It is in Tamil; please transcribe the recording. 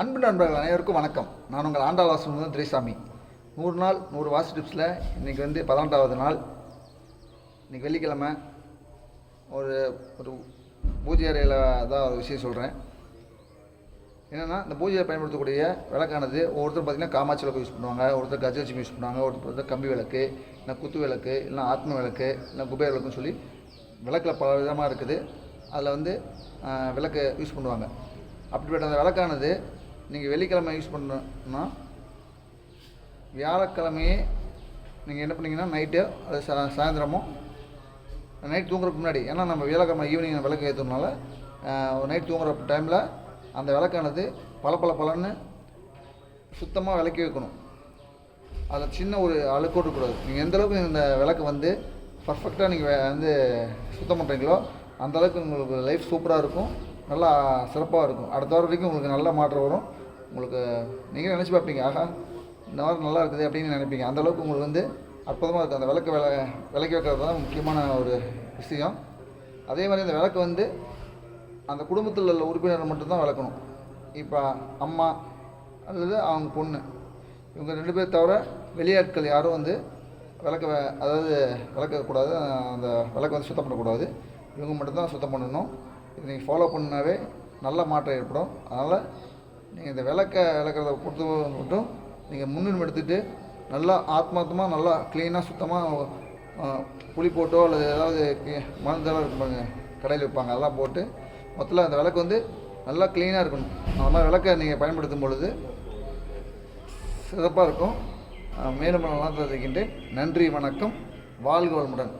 அன்பு நண்பர்கள் அனைவருக்கும் வணக்கம். நான் உங்கள் ஆண்டாள் வாசன் திரைசாமி. நூறு நாள் நூறு வாசி டிப்ஸில் இன்றைக்கி வந்து பதினெட்டாவது நாள். இன்றைக்கி வெள்ளிக்கிழமை. ஒரு ஒரு பூஜை அறையில் தான் ஒரு விஷயம் சொல்கிறேன் என்னென்னா இந்த பூஜையை பயன்படுத்தக்கூடிய விளக்கானது ஒவ்வொருத்தர் பார்த்திங்கன்னா காமாட்சி விளக்கு யூஸ் பண்ணுவாங்க. ஒருத்தர் கஜலட்சுமி யூஸ் பண்ணுவாங்க ஒருத்தர் பார்த்தா கம்பி விளக்கு இல்லை குத்து விளக்கு இல்லை ஆத்ம விளக்கு இல்லை குபேர விளக்குன்னு சொல்லி விளக்கில் பல விதமாக இருக்குது. அதில் வந்து விளக்கு யூஸ் பண்ணுவாங்க. அப்படிப்பட்ட அந்த விளக்கானது நீங்கள் வெள்ளிக்கிழமை யூஸ் பண்ணணும்னா வியாழக்கிழமையே நீங்கள் என்ன பண்ணீங்கன்னா நைட்டு அது சா சாயந்தரமோ நைட் தூங்குறதுக்கு முன்னாடி ஏன்னா நம்ம வியாழக்கிழமை ஈவினிங் விளக்கு ஏற்றுறதுனால ஒரு நைட் தூங்குற டைமில் அந்த விளக்கானது பல பல பலன்னு சுத்தமாக விளக்கி வைக்கணும். அதில் சின்ன ஒரு அழுக்கு இருக்கக்கூடாது. நீங்கள் எந்தளவுக்கு இந்த விளக்கு வந்து பர்ஃபெக்டாக நீங்கள் வந்து சுத்தம் பண்ணுறீங்களோ அந்தளவுக்கு உங்களுக்கு லைஃப் சூப்பராக இருக்கும். நல்லா சிறப்பாக இருக்கும். அடுத்த வாரம் வரைக்கும் உங்களுக்கு நல்ல மாற்றம் வரும். உங்களுக்கு நீங்கள் நினச்சி பார்ப்பீங்க ஆகா இந்த மாதிரி நல்லா இருக்குது அப்படின்னு நினைப்பீங்க. அந்தளவுக்கு உங்களுக்கு வந்து அற்புதமாக இருக்குது அந்த விளக்கு விள விளக்கி வைக்கிறது தான் முக்கியமான ஒரு விஷயம். அதே மாதிரி அந்த விளக்கு வந்து அந்த குடும்பத்தில் உள்ள உறுப்பினர் மட்டும்தான் விளக்கணும். இப்போ அம்மா அல்லது அவங்க பொண்ணு. இவங்க ரெண்டு பேர் தவிர வெளியாட்கள் யாரும் வந்து விளக்க அதாவது விளக்கக்கூடாது. அந்த விளக்கு வந்து சுத்தம் பண்ணக்கூடாது. இவங்க மட்டும்தான் சுத்தம் பண்ணணும். நீங்கள் ஃபாலோ பண்ணாவே நல்ல மாற்றம் ஏற்படும். அதனால் நீங்கள் இந்த விளக்க விளக்குறத பொறுத்து மட்டும் நீங்கள் முன்னுரிமை எடுத்துகிட்டு நல்லா ஆத்மார்த்தமாக நல்லா க்ளீனாக சுத்தமாக புளி போட்டோ அல்லது ஏதாவது கி- மருந்தெல்லாம் இருக்கும் கடையில் விற்பாங்க அதெல்லாம் போட்டு மொத்தத்தில் அந்த விளக்கு வந்து நல்லா க்ளீனாக இருக்கணும். அந்த மாதிரி விளக்கை நீங்கள் பயன்படுத்தும் பொழுது சிறப்பாக இருக்கும். மேலும் நல்லா தெரிவிக்கின்றேன் நன்றி வணக்கம். வாழ்க வளமுடன்.